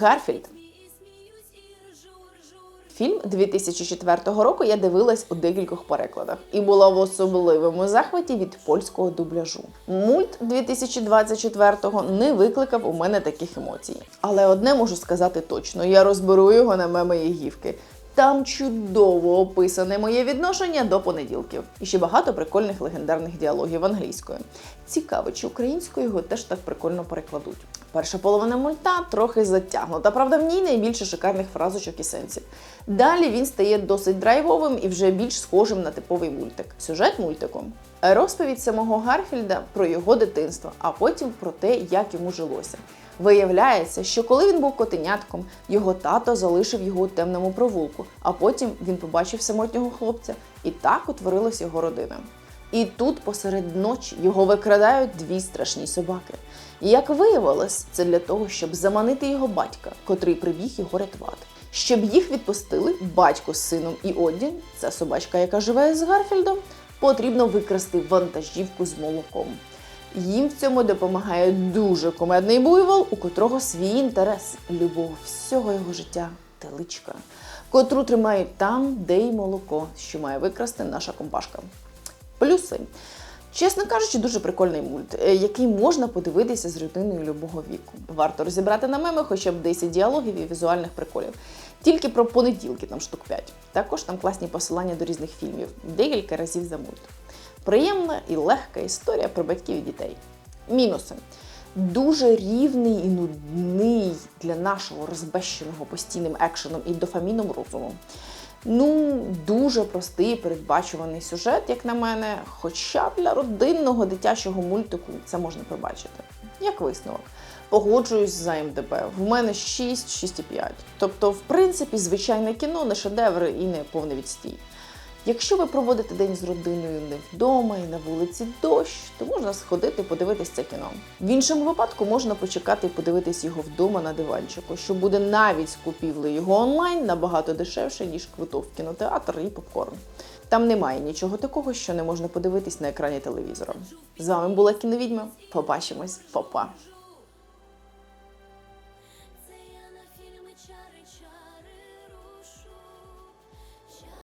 Гарфілд. Фільм 2004 року я дивилась у декількох перекладах і була в особливому захваті від польського дубляжу. Мульт 2024-го не викликав у мене таких емоцій. Але одне можу сказати точно: я розберу його на меми і гівки. Там чудово описане моє відношення до понеділків. І ще багато прикольних легендарних діалогів англійською. Цікаво, чи українською його теж так прикольно перекладуть. Перша половина мульта трохи затягнута, правда, в ній найбільше шикарних фразочок і сенсів. Далі він стає досить драйвовим і вже більш схожим на типовий мультик. Сюжет мультику розповідь самого Гарфільда про його дитинство, а потім про те, як йому жилося. Виявляється, що коли він був котенятком, його тато залишив його у темному провулку, а потім він побачив самотнього хлопця, і так утворилась його родина. І тут посеред ночі його викрадають дві страшні собаки. І як виявилось, це для того, щоб заманити його батька, котрий прибіг його рятувати. Щоб їх відпустили, батько з сином і Одді, це собачка, яка живе з Гарфільдом, потрібно викрасти вантажівку з молоком. Їм в цьому допомагає дуже кумедний буйвол, у котрого свій інтерес, любов всього його життя, теличка, котру тримають там, де й молоко, що має викрасти наша компашка. Плюси. Чесно кажучи, дуже прикольний мульт, е, який можна подивитися з людиною любого віку. Варто розібрати на меми хоча б 10 діалогів і візуальних приколів. Тільки про понеділки, там штук 5. Також там класні посилання до різних фільмів, декілька разів за мульт. Приємна і легка історія про батьків і дітей. Мінуси. Дуже рівний і нудний для нашого розбещеного постійним екшеном і дофаміном розуму. Ну, дуже простий передбачуваний сюжет, як на мене. Хоча для родинного дитячого мультику це можна побачити. Як висновок, погоджуюсь за МДБ. В мене 6, 6,5. Тобто, в принципі, звичайне кіно не шедевр і не повний відстій. Якщо ви проводите день з родиною не вдома і на вулиці дощ, то можна сходити подивитися кіно. В іншому випадку можна почекати і подивитись його вдома на диванчику, що буде навіть з його онлайн набагато дешевше, ніж квиток в кінотеатр і попкорн. Там немає нічого такого, що не можна подивитись на екрані телевізора. З вами була кіновідьма. Побачимось, Па-па!